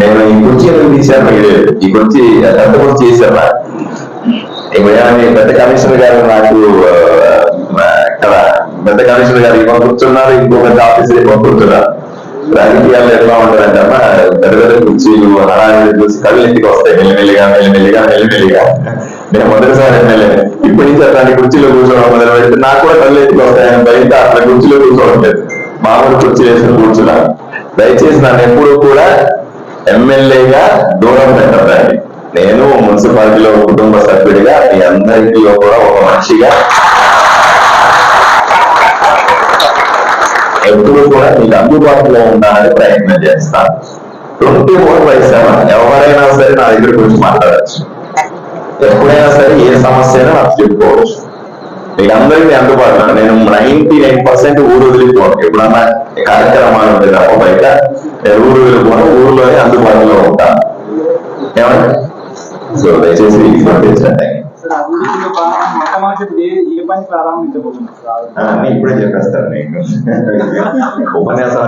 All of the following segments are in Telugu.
నేను ఈ ఎందుకు తీశారు మీరు? ఈ కుర్చీ ఎంత కుర్చీ చేశారా ఇప్పుడు ఏమని పెద్ద కమిషనర్ గారు నాకు ఇక్కడ పెద్ద కమిషనర్ గారు ఇక్కడ కూర్చున్నారు ఇంకో పెద్ద ఆఫీసర్ ఇక్కడ కూర్చున్నారు రాజకీయాల్లో ఎట్లా ఉంటుందంటే పెద్ద పెద్ద కుర్చీలు అలాంటి చూసి కళ్ళు ఇంటికి వస్తాయి. మెల్లిమెల్లిగా మెల్లిమెల్లిగా మెల్లిమెల్లిగా. నేను మొదటిసారి ఎమ్మెల్యే ఇప్పుడు నుంచి అట్లాంటి కుర్చీలో కూర్చోవడం మొదలు పెడితే నాకు కూడా కళ్ళు ఎత్తికి వస్తాయని బయట అట్లా కుర్చీలో కూర్చోవడం లేదు. మామూలు కుర్చీ వేసుకుని కూర్చున్నాను. దయచేసి నన్ను ఎప్పుడు కూడా ఎమ్మెల్యేగా దూరం పెట్టద్దండి నేను మున్సిపాలిటీలో కుటుంబ సభ్యుడిగా మీ అందరికీ కూడా ఒక మనిషిగా ఎప్పుడు కూడా మీకు అందుబాటులో ఉండాలని ప్రయత్నం చేస్తాను. ట్వంటీ ఫోర్ బై సెవెన్ ఎవరైనా సరే నా దగ్గర గురించి మాట్లాడచ్చు. ఎప్పుడైనా సరే ఏ సమస్య అయినా నాకు చెప్పుకోవచ్చు. మీకు అందరికీ అందుబాటులో. నేను నైన్టీ నైన్ పర్సెంట్ ఊరు వదిలిపోను. ఎప్పుడన్నా కార్యక్రమాలు ఉంటే తప్ప నేను ఊరు వదిలిపోను ఊర్లోనే అందుబాటులో ఉంటాను ఏమండి? సో దయచేసి అన్ని ఇప్పుడే చెప్పేస్తారు మీకు. ఉపన్యాసం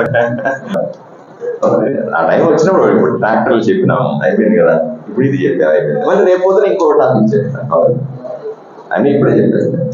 ఆ టైం వచ్చినప్పుడు ఇప్పుడు ట్రాక్టర్లు చెప్పినాం అయిపోయింది కదా. ఇప్పుడు ఇది చెప్పారు అయిపోయింది. మళ్ళీ రేపు పొద్దున ఇంకో టాపిక్ చెప్తాను అన్ని ఇప్పుడే చెప్పేస్తాను.